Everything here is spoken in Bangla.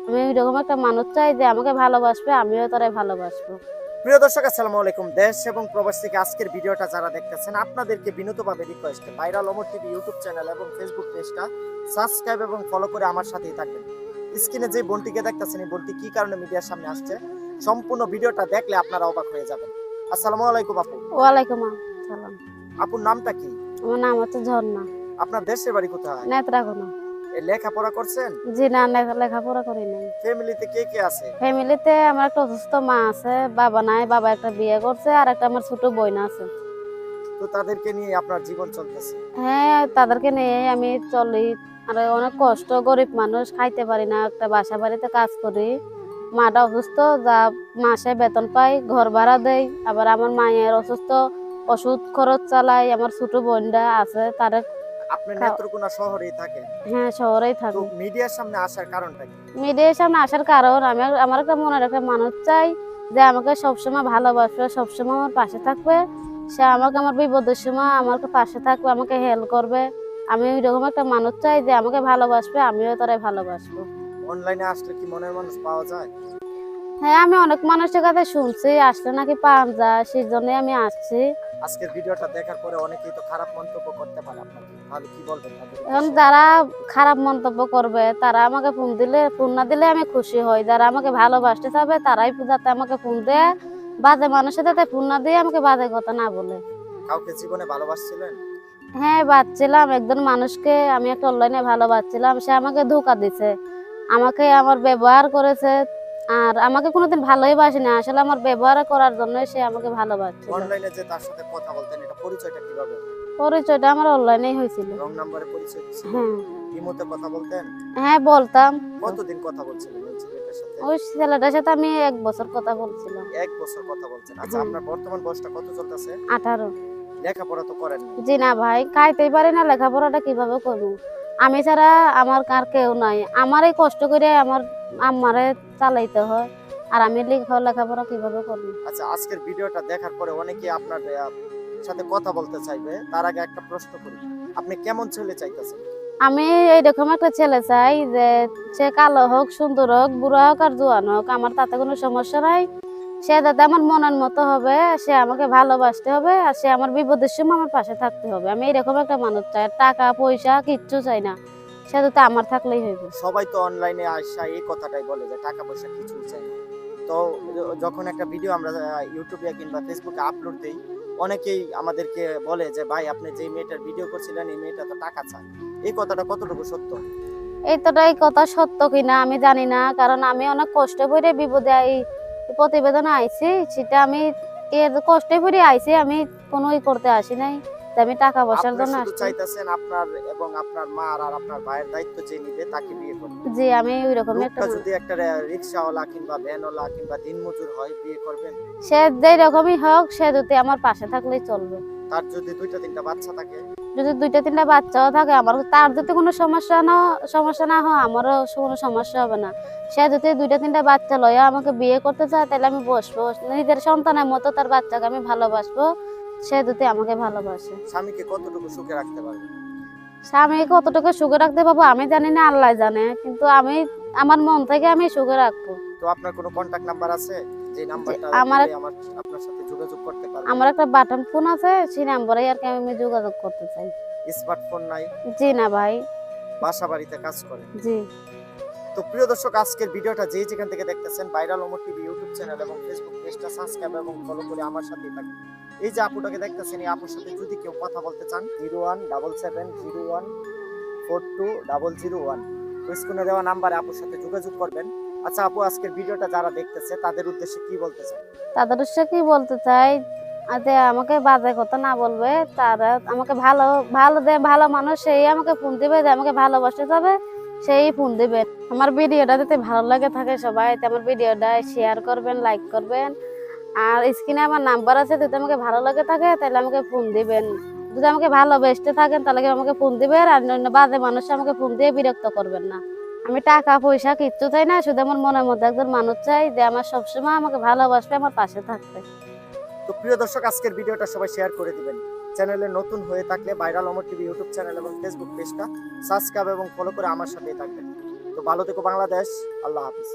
আমি এরকম একটা মানুষ চাই যে আমাকে ভালোবাসবে আমিও তারাই ভালোবাসবো। প্রিয় দর্শক আসসালামু আলাইকুম। দেশ এবং প্রবাস থেকে আজকের ভিডিওটা যারা দেখতেছেন আপনাদেরকে বিনীতভাবে request viral Amar TV YouTube channel এবং ফেসবুক পেজটা সাবস্ক্রাইব এবং ফলো করে আমার সাথেই থাকবেন। স্ক্রিনে যে বোনটিকে দেখতেছেন এই বোনটি কি কারণে মিডিয়ার সামনে আসছে সম্পূর্ণ ভিডিওটা দেখলে আপনারা অবাক হয়ে যাবেন। আসসালামু আলাইকুম আপু। ওয়ালাইকুম আসসালাম। আপুর নামটা কি? আমার নাম হচ্ছে ঝর্ণা। আপনার দেশের বাড়ি কোথায়? নেত্রাগোনা এই লেখাপড়া করছেন? জি না লেখাপড়া করি নাই। ফ্যামিলিতে কে কে আছে? ফ্যামিলিতে আমার একটা অসুস্থ মা আছে বাবা নাই বাবা একটা বিয়ে করছে আর একটা আমার ছোট বোন আছে। তো তাদেরকে নিয়ে আপনার জীবন চলতেছে? হ্যাঁ তাদেরকে নিয়ে আমি চলি। আর অনেক কষ্ট গরিব মানুষ খাইতে পারি না একটা বাসা বাড়িতে কাজ করি। মাটা অসুস্থ যা মাসে বেতন পাই ঘর ভাড়া দেই। আবার আমার মায়ের অসুস্থ ওষুধ খরচ চালাই আমার ছোট বোনটা আছে তার আপনি নেত্রকোনা শহরেই থাকেন হ্যাঁ শহরেই থাকি। মিডিয়ার সামনে আসার কারণটা কি? মিডিয়ার সামনে আসার কারণ আমি আমার একটা মনের একটা মানুষ চাই যে আমাকে সবসময় ভালোবাসবে সবসময় আমার পাশে থাকবে। সে আমাকে আমার বিপদের সময় আমার পাশে থাকবে আমাকে হেল্প করবে। আমি এরকম একটা মানুষ চাই যে আমাকে ভালোবাসবে আমিও তারাই ভালোবাসবো। অনলাইনে আসলে কি মনের মানুষ পাওয়া যায়? হ্যাঁ আমি অনেক মানুষের কাছে শুনছি আসলে নাকি পান যায় সেই জন্য আমি আসছি। আজকের ভিডিওটা দেখার পরে অনেকেই তো খারাপ মন্তব্য করতে পারে আপনাকে। তাহলে কি বলবেন এখন যারা খারাপ মন্তব্য করবে তারা আমাকে ফোন দিলে ফোন না দিলে আমি খুশি হই। যারা আমাকে ভালোবাসতে চাবে তারাই পূজাতে আমাকে ফোন দেয়। বাজে মানুষের যাতে ফোন না দিয়ে আমাকে বাজে কথা না বলে। কাউকে জীবনে ভালোবাসছিলেন? হ্যাঁ বাচ্ছিলাম একজন মানুষকে আমি একটা অনলাইনে ভালোবাসছিলাম সে আমাকে ধোকা দিছে। আমাকে আমার ব্যবহার করেছে আর আমাকে কোনোদিন ভালোই বাসেনি। আসলে আমার ব্যবহার করার জন্য সে আমাকে ভালোবাসছিল অনলাইনে যে তার সাথে কথা বলতেন এটা পরিচয়টা কীভাবে পরিচয়টা আমার অনলাইনেই হয়েছিল। রং নাম্বারে পরিচয় দিচ্ছিল হ্যাঁ। ইমোতে কথা বলতেন? হ্যাঁ বলতাম। কতদিন কথা বলছিলেন ওই ছেলেটার সাথে? আমি এক বছর কথা বলছিলাম। এক বছর কথা বলছেন। আচ্ছা আপনার বর্তমান বয়সটা কত চলতেছে আঠারো। লেখাপড়া তো করেন না। জি না ভাই খাইতেই পারি না লেখাপড়াটা কীভাবে করব? আমি ছাড়া আমার কার কেউ নাই। আমারই কষ্ট করে আমার আমারে চালাইতে হয়। আর আমি লেখা লেখাপড়া কীভাবে করব? আচ্ছা আজকের ভিডিওটা দেখার পরে অনেকেই আপনার সাথে কথা বলতে চাইবে। তার আগে একটা প্রশ্ন করি। আপনি কেমন ছেলে চাইতেছেন? আমি এইরকম একটা ছেলে চাই যে সে কালো হোক সুন্দর হোক বুড়া হোক আর জোয়ান হোক। আমার তাতে কোনো সমস্যা নাই। সে যাতে আমার মনের মতো হবে সে আমাকে ভালোবাসতে হবে আর সে আমার বিপদের সময় আমার পাশে থাকতে হবে। আমি এরকম একটা মানুষ চাই। টাকা পয়সা কিচ্ছু চাই না। সে যাতে আমার থাকলেই হইব। সবাই তো অনলাইনে আসা এই কথাটাই বলে যে টাকা পয়সা কিছুই চাই তো যখন একটা ভিডিও আমরা ইউটিউবে কিংবা ফেসবুকে আপলোড দেই অনেকেই আমাদেরকে বলে যে ভাই আপনি যে মেয়েটার ভিডিও করছিলেন এই মেয়েটা তো টাকা চায় এই কথাটা কতটুকু সত্য? এই তোটা এই কথা সত্য কিনা আমি জানি না কারণ আমি অনেক কষ্ট করে বিপদে এই প্রতিবেদনে আইছি। সেটা আমি এর কষ্টে করে আইছি আমি কোনো ই করতে আসি নাই। আমি টাকা পয়সার জন্য চাইতেছেন আপনার এবং আপনার মা আর আপনার ভাইয়ের দায়িত্ব যে নিবে তাকে বিয়ে করবেন জি আমি ওই রকম একটা যদি একটা রিক্সাওয়ালা কিংবা ভ্যানওয়ালা কিংবা দিনমজুর হয় বিয়ে করবেন। সে যেই রকমই হোক সে যদি আমার পাশে থাকলেই চলবে। তার যদি দুইটা তিনটা বাচ্চা থাকে? যদি দুইটা তিনটা বাচ্চাও থাকে আমার তার যদি কোনো সমস্যা না সমস্যা না হয় আমারও কোনো সমস্যা হবে না। সে যদি দুইটা তিনটা বাচ্চা লয় আমাকে বিয়ে করতে চায় তাহলে আমি বসবো। নিজের সন্তানের মতো তার বাচ্চাকে আমি ভালোবাসবো। সে যদি আমাকে ভালোবাসে। স্বামীকে কতটুকু সুখে রাখতে পারবে? স্বামী কতটুকু সুখে রাখতে পারব আমি জানি না আল্লাহ জানে কিন্তু আমি আমার মন থেকে আমি সুখে রাখব। তো আপনার কোনো কন্টাক্ট নাম্বার আছে? যে নাম্বারটা আমার- আপনার সাথে যোগাযোগ করতে পারবে? আমার একটা বাটন ফোন আছে সেই নাম্বারে আর কি আমি যোগাযোগ করতে চাই। স্মার্টফোন নাই? জি না ভাই। বাসা বাড়িতে কাজ করে? জি। তো প্রিয় দর্শক আজকের ভিডিওটা যেই যেখান থেকে দেখতেছেন ভাইরাল টিভি ইউটিউব চ্যানেল এবং ফেসবুক পেজটা সাবস্ক্রাইব এবং ফলো করে আমার সাথেই এই যে আপুটাকে দেখতেছেন, এই আপুর সাথে যদি কেউ কথা বলতে চান, zero one double seven zero one four two double zero one. স্ক্রিনে দেওয়া নাম্বারে আপুর সাথে যোগাযোগ করবেন। আচ্ছা আপু, আজকের ভিডিওটা যারা দেখতেছে, তাদের উদ্দেশ্যে কি বলতে চান? তাদের উদ্দেশ্যে কি বলতে চাই? আর যে আমাকে বাজে কথা না বলবে, তারা আমাকে ভালো ভালো যে ভালো মানুষ, সেই আমাকে ফোন দিবে যে আমাকে ভালোবাসতে যাবে, সেই ফোন দিবে। আমার ভিডিওটা যদি ভালো লাগে থাকে সবাই আমার ভিডিওটা শেয়ার করবেন লাইক করবেন। আর স্ক্রিনে আমার নাম্বার আছে, যদি আমাকে ভালো লাগে থাকে, তাহলে আমাকে ফোন দিবেন। যদি আমাকে ভালোবেসতে থাকেন, তাহলে আমাকে ফোন দিবেন? আর অন্য বাজে মানুষ আমাকে ফোন দিয়ে বিরক্ত করবেন না। আমি টাকা, পয়সা কিচ্ছু চাই না, শুধু আমার মনের মধ্যে একজন মানুষ চাই যে আমার সবসময় আমাকে ভালোবাসবে, আমার পাশে থাকবে। তো প্রিয় দর্শক, আজকের ভিডিওটা সবাই শেয়ার করে দিবেন। চ্যানেলে নতুন হয়ে থাকলে viral Amar TV YouTube channel এবং ফেসবুক পেজটা সাবস্ক্রাইব এবং ফলো করে আমার সাথেই থাকবেন। তো ভালো থেকো বাংলাদেশ, আল্লাহ হাফিজ।